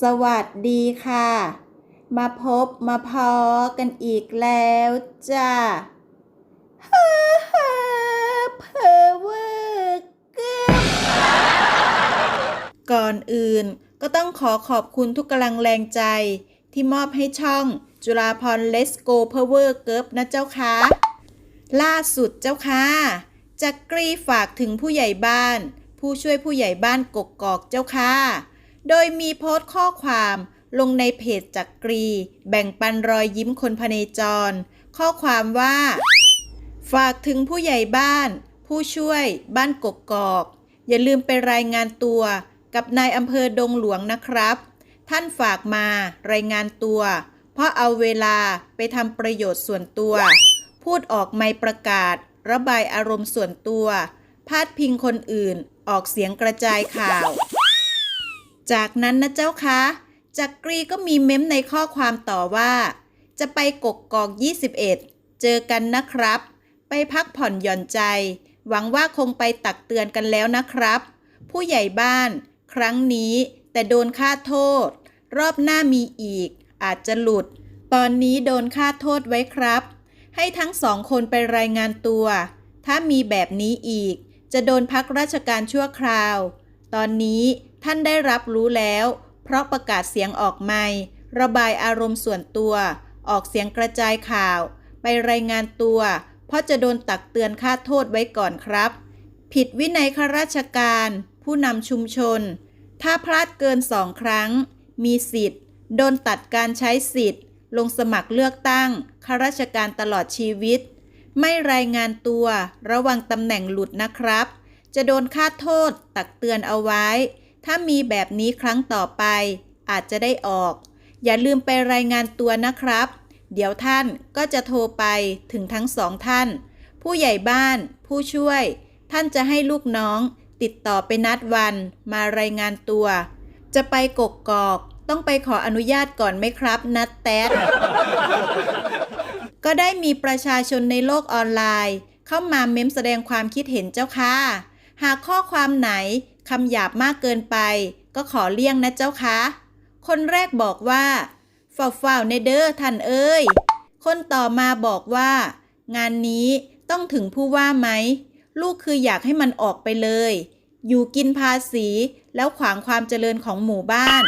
สวัสดีค่ะ มาพบมาพอกันอีกแล้วจ้าฮ่าฮ่าเพอเวอร์เกินก่อนอื่นก็ต้องขอขอบคุณทุกกำลังแรงใจที่มอบให้ช่องจุฬาพรเลสโกเพอเวอร์เกิบนะเจ้าค่ะล่าสุดเจ้าค่ะจักกรีฝากถึงผู้ใหญ่บ้าน ผู้ช่วยผู้ใหญ่บ้านกกกอกเจ้าค่ะ โดยมีโพสต์ข้อความลงในเพจจักกรี แบ่งปันรอยยิ้มคนพเนจร ข้อความว่า ฝากถึงผู้ใหญ่บ้าน ผู้ช่วย บ้านกกกอก อย่าลืมไปรายงานตัวกับนายอำเภอดงหลวงนะครับ ท่านฝากมารายงานตัว เพราะเอาเวลาไปทำประโยชน์ส่วนตัว พูดออกไม่ประกาศ ระบายอารมณ์ส่วนตัว พาดพิงคนอื่น ออกเสียงกระจายข่าว จากนั้นนะเจ้าคะจักกรีก็มีเม้มในข้อความต่อว่า จะไปกกกอก 21 เจอกันนะครับ ไปพักผ่อนหย่อนใจ หวังว่าคงไปตักเตือนกันแล้วนะครับ ผู้ใหญ่บ้าน ครั้งนี้แต่โดนค่าโทษ รอบหน้ามีอีก อาจจะหลุด ตอนนี้โดนค่าโทษไว้ครับ ให้ทั้งสองคนไปรายงานตัว ถ้ามีแบบนี้อีก จะโดนพักราชการชั่วคราว ตอนนี้ ท่านได้รับรู้แล้ว เพราะประกาศเสียงออกไม่ ระบายอารมณ์ส่วนตัว ออกเสียงกระจายข่าว ไปรายงานตัว เพราะจะโดนตักเตือนค่าโทษไว้ก่อนครับ ผิดวินัยข้าราชการ ผู้นำชุมชน ถ้าพลาดเกินสองครั้ง มีสิทธิ์ โดนตัดการใช้สิทธิ์ ลงสมัครเลือกตั้งข้าราชการตลอดชีวิต ไม่รายงานตัว ระวังตำแหน่งหลุดนะครับ จะโดนค่าโทษตักเตือนเอาไว้ ถ้ามีแบบนี้ครั้งต่อไป อาจจะได้ออก อย่าลืมไปรายงานตัวนะครับ เดี๋ยวท่านก็จะโทรไปถึงทั้งสองท่าน ผู้ใหญ่บ้าน ผู้ช่วย ท่านจะให้ลูกน้อง ติดต่อไปนัดวันมารายงานตัว จะไปกกกอกต้องไปขออนุญาตก่อนไหมครับ นัดแต๊ดก็ได้มีประชาชนในโลกออนไลน์ เข้ามาเม้มแสดงความคิดเห็นเจ้าค่ะ หากข้อความไหน คำหยาบมากเกินไป ก็ขอเลี่ยงนะเจ้าค่ะคนแรกบอกว่าฝ่าฝ่าในเด้อท่านเอ้ย คนต่อมาบอกว่า งานนี้ต้องถึงผู้ว่าไหม ลูกคืออยากให้มันออกไปเลย อยู่กินภาษีแล้วขวางความเจริญของหมู่บ้าน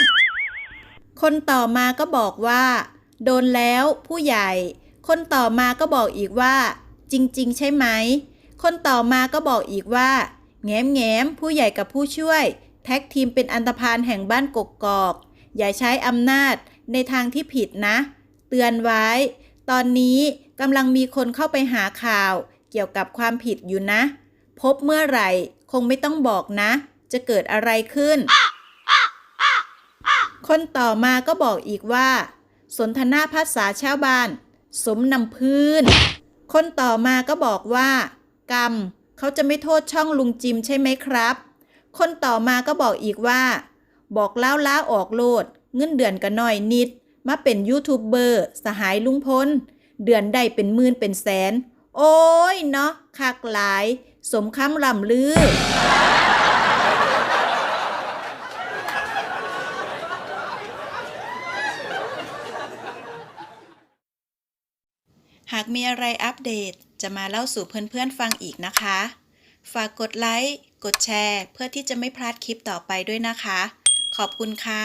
คนต่อมาก็บอกว่า โดนแล้วผู้ใหญ่ คนต่อมาก็บอกอีกว่า จริง ๆ ใช่ไหม คนต่อมาก็บอกอีกว่า แง้มแง้มผู้ใหญ่กับผู้ช่วย แท็กทีมเป็นอันธพาลแห่งบ้านกกกอก อย่าใช้อำนาจในทางที่ผิดนะ เตือนไว้ ตอนนี้กำลังมีคนเข้าไปหาข่าว เกี่ยวกับความผิดอยู่นะ พบเมื่อไหร่ คงไม่ต้องบอกนะ จะเกิดอะไรขึ้น คนต่อมาก็บอกอีกว่า สนทนาภาษาชาวบ้าน สมนำพื้น คนต่อมาก็บอกว่า กรรม เขาจะไม่โทษช่องลุงจิมใช่ไหมครับ คนต่อมาก็บอกอีกว่า บอกเล่าล้าออกโลด เงินเดือนก็น้อยนิด มาเป็นยูทูบเบอร์สหายลุงพลเดือนได้เป็นหมื่นเป็นแสน โอ้ยเนาะคักหลาย สมคำลำลือหากมีอะไรอัปเดต จะมาเล่าสู่เพื่อนๆฟังอีกนะคะ ฝากกดไลค์ กดแชร์ เพื่อที่จะไม่พลาดคลิปต่อไปด้วยนะคะ ขอบคุณค่ะ